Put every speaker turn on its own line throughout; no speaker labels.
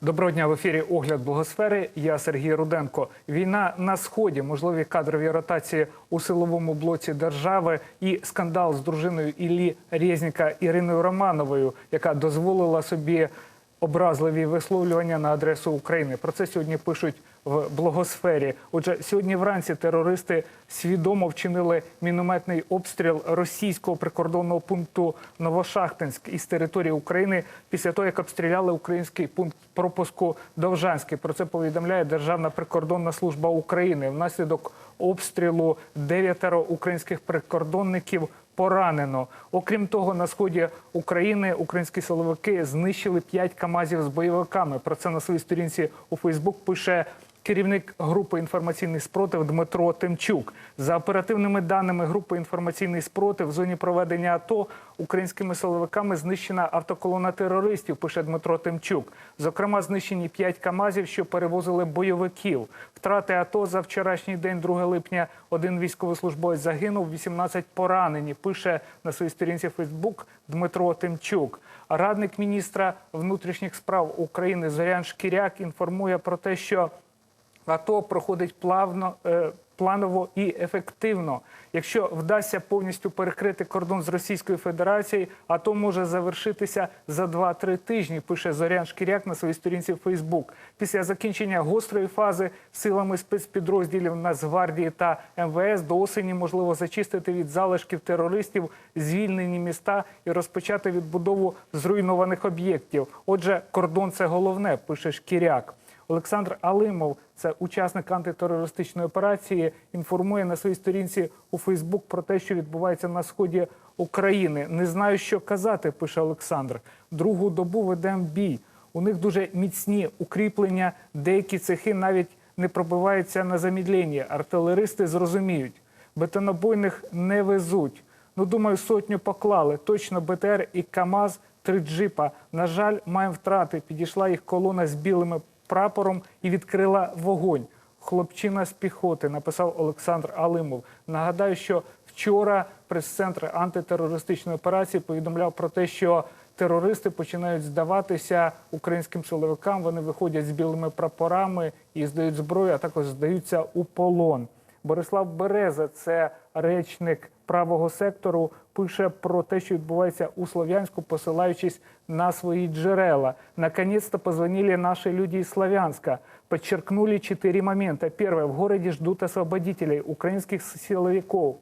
Доброго дня в ефірі Огляд Благосфери. Я Сергій Руденко. Війна на сході, можливі кадрові ротації у силовому блоці держави і скандал з дружиною Іллі Резніка Іриною Романовою, яка дозволила собі образливі висловлювання на адресу України. Про це сьогодні пишуть в благосфері. Отже, сьогодні вранці терористи свідомо вчинили мінометний обстріл російського прикордонного пункту Новошахтинськ із території України після того, як обстріляли український пункт пропуску Довжанський. Про це повідомляє Державна прикордонна служба України. Внаслідок обстрілу дев'ятеро українських прикордонників поранено. Окрім того, на сході України українські силовики знищили 5 камазів з бойовиками. Про це на своїй сторінці у Фейсбук пише. Керівник групи інформаційний спротив Дмитро Тимчук за оперативними даними групи інформаційний спротив в зоні проведення АТО українськими силовиками знищена автоколона терористів. Пише Дмитро Тимчук. Зокрема, знищені 5 камазів, що перевозили бойовиків. Втрати АТО за вчорашній день, 2 липня, один військовослужбовець загинув, 18 поранені. Пише на своїй сторінці Фейсбук Дмитро Тимчук. Радник міністра внутрішніх справ України Зорян Шкіряк інформує про те, що АТО проходить плавно, е, планово і ефективно. Якщо вдасться повністю перекрити кордон з Російською Федерацією, АТО може завершитися за 2-3 тижні. Пише Зорян Шкіряк на своїй сторінці в Фейсбук. Після закінчення гострої фази силами спецпідрозділів Нацгвардії та МВС до осені можливо зачистити від залишків терористів звільнені міста і розпочати відбудову зруйнованих об'єктів. Отже, кордон це головне, пише Шкіряк. Олександр Алимов, це учасник антитерористичної операції, інформує на своїй сторінці у Фейсбук про те, що відбувається на сході України. Не знаю, що казати, пише Олександр. Другу добу ведемо бій. У них дуже міцні укріплення, деякі цехи навіть не пробиваються на замідлення. Артилеристи зрозуміють, бетонобойних не везуть. Ну, думаю, сотню поклали. Точно БТР і КАМАЗ, три джипа. На жаль, маємо втрати. Підійшла їх колона з білими прапором і відкрила вогонь. Хлопчина з піхоти, написав Олександр Алимов. Нагадаю, що вчора прес-центр антитерористичної операції повідомляв про те, що терористи починають здаватися українським силовикам. Вони виходять з білими прапорами і здають зброю, а також здаються у полон. Борислав Береза, це речник правого сектору, пише про те, що відбувається у Слов'янську, посилаючись на свої джерела. Наконец-то позвонили наши люди из Славянска. Подчеркнули четыре момента. Первое. В городе ждут освободителей, украинских силовиков.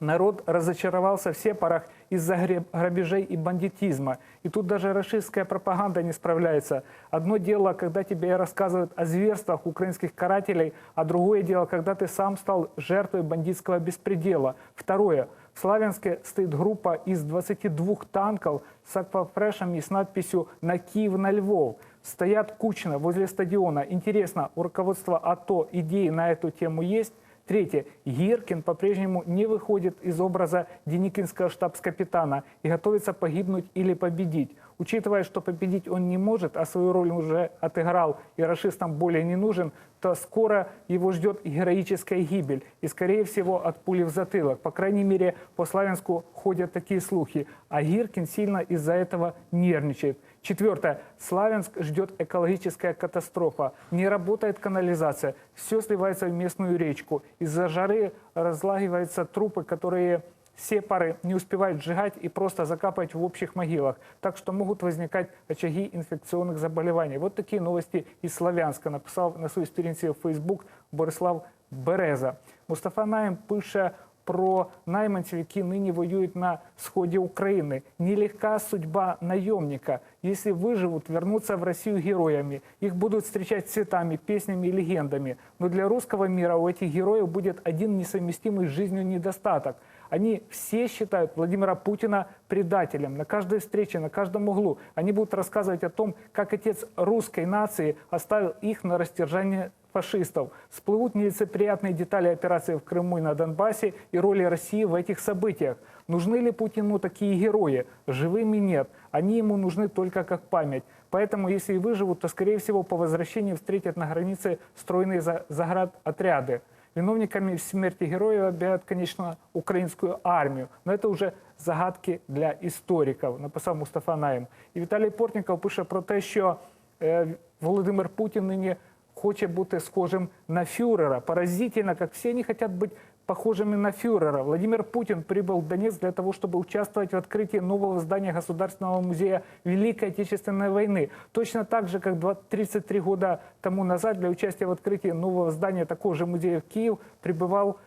Народ разочаровался в сепарах из-за греб- грабежей и бандитизма. И тут даже расистская пропаганда не справляется. Одно дело, когда тебе рассказывают о зверствах украинских карателей, а другое дело, когда ты сам стал жертвой бандитского беспредела. Второе. в Славянске стоит группа из 22 танков с аквафрешами и с надписью «На Киев, на Львов». Стоят кучно возле стадиона. Интересно, у руководства АТО идеи на эту тему есть? Третье. Гиркин по-прежнему не выходит из образа деникинского штабс-капитана и готовится погибнуть или победить. Учитывая, что победить он не может, а свою роль уже отыграл и расистам более не нужен, то скоро его ждет героическая гибель. И, скорее всего, от пули в затылок. По крайней мере, по Славянску ходят такие слухи. А Гиркин сильно из-за этого нервничает. Четвертое. Славянск ждет экологическая катастрофа. Не работает канализация. Все сливается в местную речку. Из-за жары разлагиваются трупы, которые сепары не успевают сжигать и просто закапывать в общих могилах. Так что могут возникать очаги инфекционных заболеваний. Вот такие новости из Славянска. Написал на своїй сторінці в Facebook Борислав Береза. Мустафа Наєм пише про найманців, які нині воюють на сході України. Нелегка судьба наемника. Если выживут, вернутся в Россию героями. Их будут встречать цветами, песнями и легендами. Но для русского мира у этих героев будет один несовместимый с жизнью недостаток. они все считают Владимира Путина предателем. На каждой встрече, на каждом углу они будут рассказывать о том, как отец русской нации оставил их на растяжание фашистов. Всплывут нелицеприятные детали операции в Крыму и на Донбассе и роли России в этих событиях. Нужны ли Путину такие герои? Живыми нет. Они ему нужны только как память. Поэтому, если и выживут, то, скорее всего, по возвращении встретят на границе стройные за- заградотряды. Виновниками смерти героев объявят, конечно, украинскую армию. Но это уже загадки для істориків, написав Мустафа Наєм. І Віталій Портніков пише про те, що е, Володимир Путін нині хоче бути схожим на фюрера. Поразительно, как все они хотят быть похожими на фюрера. Владимир Путин прибыл в Донецк для того, чтобы участвовать в открытии нового здания Государственного музея Великой Отечественной войны. Точно так же, как два- 33 года тому назад для участия в открытии нового здания такого же музея в Киев прибывал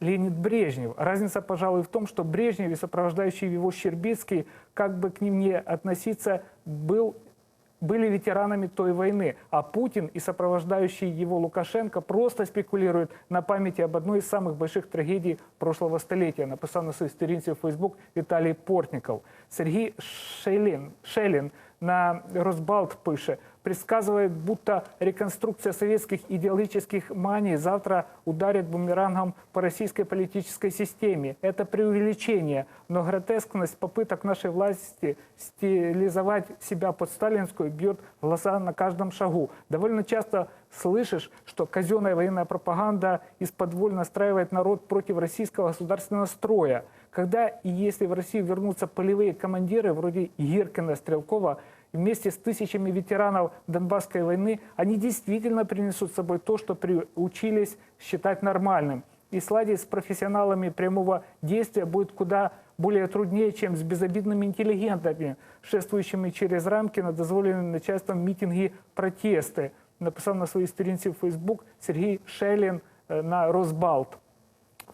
Леонид Брежнев. Разница, пожалуй, в том, что Брежнев и сопровождающий его Щербицкий, как бы к ним не относиться, был были ветеранами той войны, а Путин и сопровождающий его Лукашенко просто спекулируют на памяти об одной из самых больших трагедий прошлого столетия, написав на своїй сторінці в Фейсбук Віталій Портніков. Сергій Шелін, Шелін на Росбалт пише, предсказывает, будто реконструкция советских идеологических маний завтра ударит бумерангом по российской политической системе. Это преувеличение, но гротескность попыток нашей власти стилизовать себя под сталинскую бьет глаза на каждом шагу. Довольно часто слышишь, что казенная военная пропаганда из-под настраивает народ против российского государственного строя. Когда и если в Россию вернутся полевые командиры вроде Гиркина, Стрелкова, вместе с тысячами ветеранов Донбасской войны, они действительно принесут с собой то, что приучились считать нормальным. И сладить с профессионалами прямого действия будет куда более труднее, чем с безобидными интеллигентами, шествующими через рамки на дозволенные начальством митинги протесты. Написав на своїй сторінці в Фейсбук Сергій Шелін е, на Росбалт.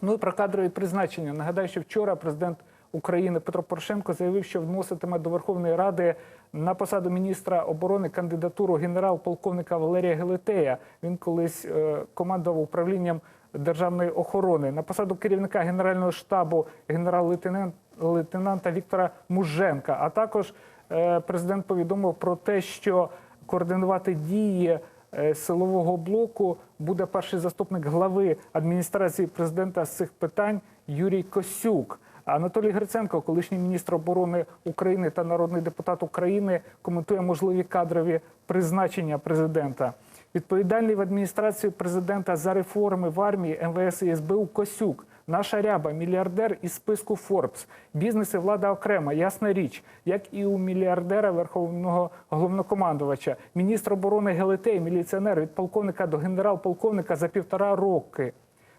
Ну і про кадрові призначення. Нагадаю, що вчора президент України Петро Порошенко заявив, що вноситиме до Верховної Ради на посаду міністра оборони кандидатуру генерал-полковника Валерія Гелетея. Він колись е, командував управлінням державної охорони. На посаду керівника генерального штабу генерал-лейтенанта Віктора Муженка. А також е, президент повідомив про те, що координувати дії е, силового блоку буде перший заступник глави адміністрації президента з цих питань Юрій Косюк. Анатолій Гриценко, колишній міністр оборони України та народний депутат України, коментує можливі кадрові призначення президента. Відповідальний в адміністрації президента за реформи в армії МВС і СБУ Косюк. Наша ряба мільярдер із списку Форбс. Бізнес і влада окрема, ясна річ, як і у мільярдера верховного головнокомандувача. Міністр оборони Гелетей, міліціонер від полковника до генерал-полковника за півтора роки.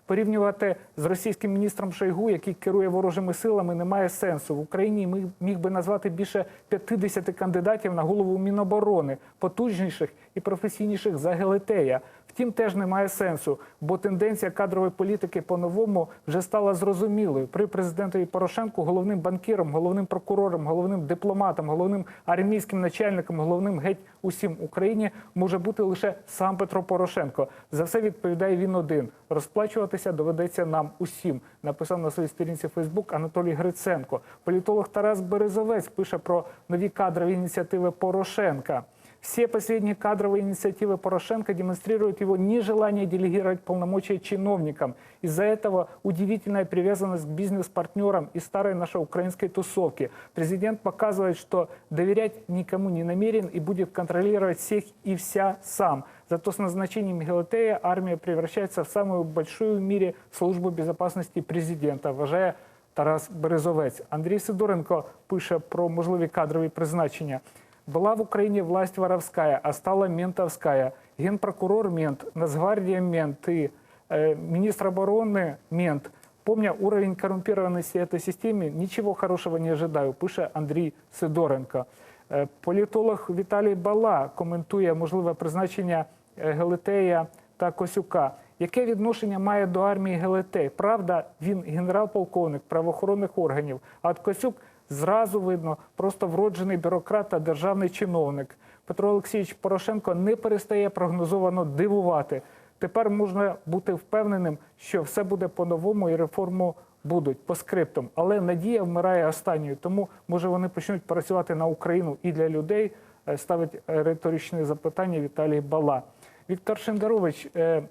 Порівнювати з російським міністром Шойгу, який керує ворожими силами, немає сенсу. В Україні ми міг би назвати більше 50 кандидатів на голову Міноборони, потужніших і професійніших за Гелетея. Втім, теж немає сенсу, бо тенденція кадрової політики по-новому вже стала зрозумілою. При президентові Порошенку головним банкіром, головним прокурором, головним дипломатом, головним армійським начальником, головним геть усім Україні може бути лише сам Петро Порошенко. За все відповідає він один. Розплачуватися доведеться нам усім. Написав на своїй сторінці Фейсбук Анатолій Гриценко. Політолог Тарас Березовець пише про нові кадрові ініціативи Порошенка. Все последние кадровые инициативы Порошенко демонстрируют его нежелание делегировать полномочия чиновникам. Из-за этого удивительная привязанность к бизнес-партнерам и старой нашей украинской тусовки. Президент показывает, что доверять никому не намерен и будет контролировать всех и вся сам. Зато с назначением Гелатея армия превращается в самую большую в мире службу безопасности президента, вважає Тарас Березовець. Андрій Сидоренко пише про можливі кадрові призначення. Была в Украине власть воровская, а стала ментовская. Генпрокурор мент, Нацгвардия мент и э, министр обороны мент. Помня уровень коррумпированности этой системы, ничего хорошего не ожидаю, пише Андрій Сидоренко. Е, Політолог Віталій Бала коментує можливе призначення е, Гелетея та Косюка. Яке відношення має до армії Гелетей? Правда, він генерал-полковник правоохоронних органів, а от Косюк зразу видно просто вроджений бюрократ та державний чиновник. Петро Олексійович Порошенко не перестає прогнозовано дивувати. Тепер можна бути впевненим, що все буде по-новому і реформу будуть по скриптам. Але надія вмирає останньою, тому може вони почнуть працювати на Україну і для людей. Е, Ставить е, риторичне запитання Віталій Бала. Віктор Шендарович е,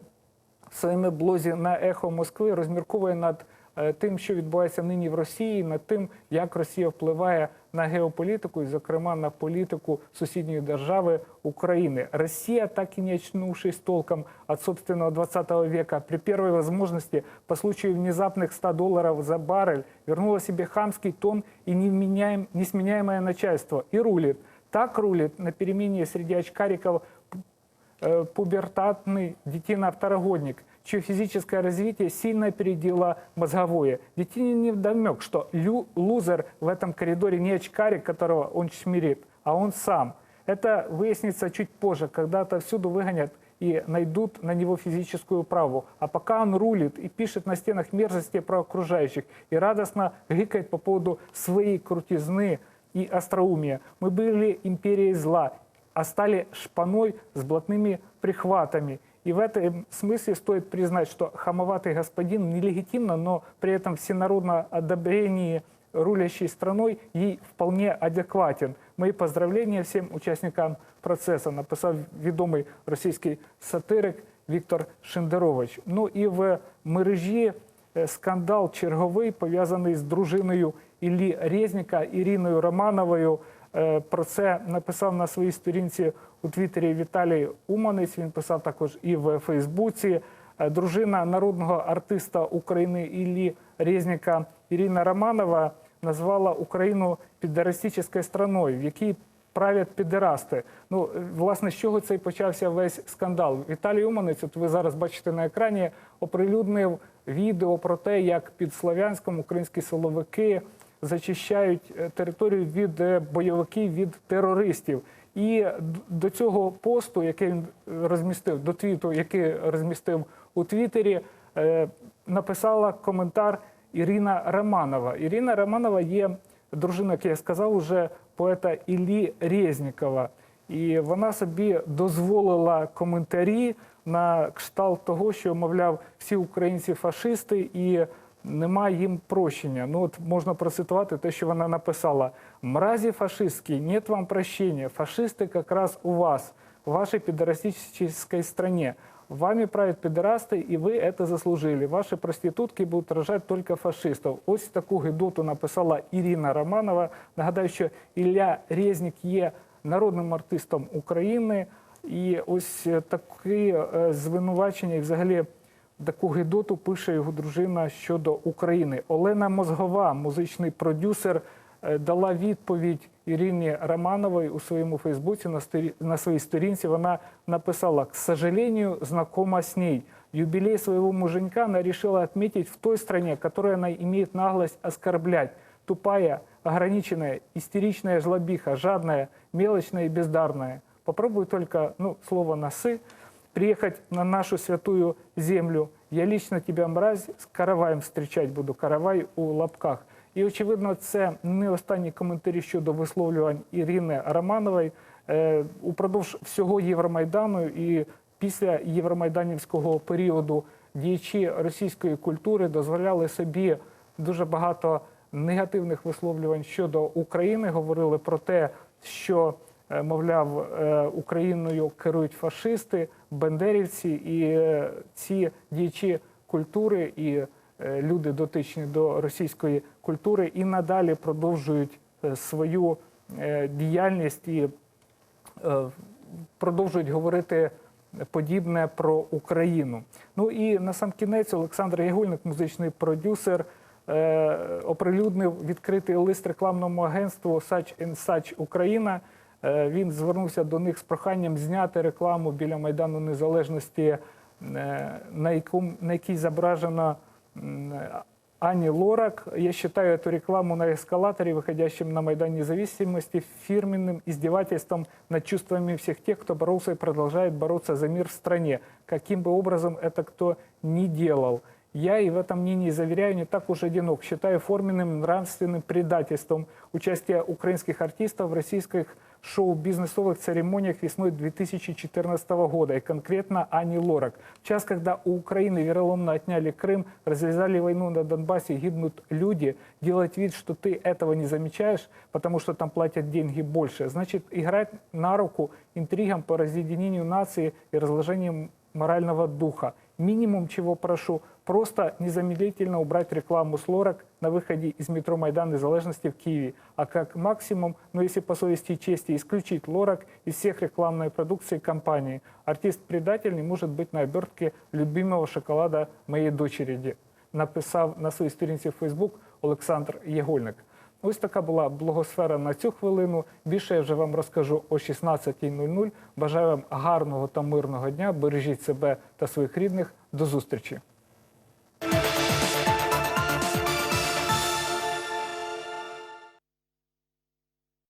в своєму блозі на ехо Москви розмірковує над тим, що відбувається нині в Росії, над тим, як Росія впливає на геополітику, і, зокрема, на політику сусідньої держави України. Россия, так и не очнувшись толком от собственного 20 века, при первой возможности по случаю внезапных 100 долларов за баррель вернула себе хамский тон и невменяем- несменяемое начальство и рулит. Так рулит на перемене среди очкариков э, пубертатный детина-второгодник, чье физическое развитие сильно опередило мозговое. Детине не вдомек, что лю- лузер в этом коридоре не очкарик, которого он шмирит, а он сам. Это выяснится чуть позже, когда отовсюду выгонят и найдут на него физическую праву. А пока он рулит и пишет на стенах мерзости про окружающих и радостно гикает по поводу своей крутизны и остроумия. Мы были империей зла, а стали шпаной с блатными прихватами. И в этом смысле стоит признать, что хамоватый господин нелегитимно, но при этом всенародно одобрении рулящей страной ей вполне адекватен. Мої поздравлення всім учасникам процесу, написав відомий російський сатирик Віктор Шендерович. Ну і в мережі е, скандал черговий пов'язаний з дружиною Іллі Резніка Іриною Романовою. Е, Про це написав на своїй сторінці у Твіттері Віталій Уманець. Він писав також і в Фейсбуці. Е, Дружина народного артиста України Іллі Резніка Ірина Романова назвала Україну підерастичною страною, в якій правлять підерасти. Ну, е, власне, з чого цей почався весь скандал? Віталій Уманець, от ви зараз бачите на екрані, оприлюднив відео про те, як під Слов'янськом українські силовики зачищають е, територію від бойовиків від терористів. І до цього посту, який він розмістив, до твіту, який розмістив у Твіттері, е, написала коментар Ірина Романова. Ірина Романова є дружина, як я сказав, уже поета Іллі Резнікова. І вона собі дозволила коментарі на кшталт того, що, мовляв, всі українці фашисти і немає їм прощення. Ну от можна процитувати те, що вона написала: мразі фашистські, нет вам прощения. Фашисти якраз у вас, в вашей пидорастической стране. Вами правят пидорасты, и вы это заслужили. Ваши проститутки будуть рожати тільки фашистів. Ось таку гидоту написала Ірина Романова. Нагадаю, що Ілля Резнік є народним артистом України. І ось е, такі е, звинувачення і взагалі таку гидоту пише його дружина щодо України. Олена Мозгова, музичний продюсер, е, дала відповідь Ірині Романовій у своєму Фейсбуці на, своїй сторінці. Вона написала: к сожалению, знакома с ней. Юбилей своего муженька она решила отметить в той стране, которую она имеет наглость оскорблять. Тупая, ограниченная, истеричная жлобиха, жадная, мелочная и бездарная. Попробуй только, ну, слово «носы», приехать на нашу святую землю. Я лично тебя, мразь, з караваєм встречать буду, каравай у лапках. І, очевидно, це не останні коментарі щодо висловлювань Ірини Романової. Е, упродовж всього Євромайдану і після євромайданівського періоду діячі російської культури дозволяли собі дуже багато негативних висловлювань щодо України. Говорили про те, що мовляв, е, Україною керують фашисти, бендерівці, і е, ці діячі культури і е, люди дотичні до російської культури і надалі продовжують е, свою е, діяльність і е, продовжують говорити подібне про Україну. Ну і на сам кінець Олександр Ягульник, музичний продюсер, е, оприлюднив відкритий лист рекламному агентству Such and Such Україна. Е, Він звернувся до них з проханням зняти рекламу біля Майдану Незалежності, е, на, якому, на якій зображено м, Ани Лорак. Я считаю эту рекламу на эскалаторе, выходящем на Майдан Независимости, фирменным издевательством над чувствами всех тех, кто боролся и продолжает бороться за мир в стране, каким бы образом это кто ни делал. Я и в этом мнении заверяю, не так уж одинок. Считаю форменным нравственным предательством участие украинских артистов в российских шоу-бизнесовых церемониях весной 2014 года, и конкретно Ани Лорак. В час, когда у Украины вероломно отняли Крым, развязали войну на Донбассе, гибнут люди, делать вид, что ты этого не замечаешь, потому что там платят деньги больше, значит играть на руку интригам по разъединению нации и разложению морального духа. Минимум, чего прошу, просто незамедлительно убрать рекламу с лорак на выходе из метро Майдан Незалежности в Киеве. А как максимум, но если по совести и чести, исключить лорак из всех рекламной продукции компании. Артист-предатель не может быть на обертке любимого шоколада моей дочери, написав на своїй сторінці в Фейсбук Олександр Єгольник. Ось така була блогосфера на цю хвилину. Більше я вже вам розкажу о 16.00. Бажаю вам гарного та мирного дня. Бережіть себе та своїх рідних. До зустрічі.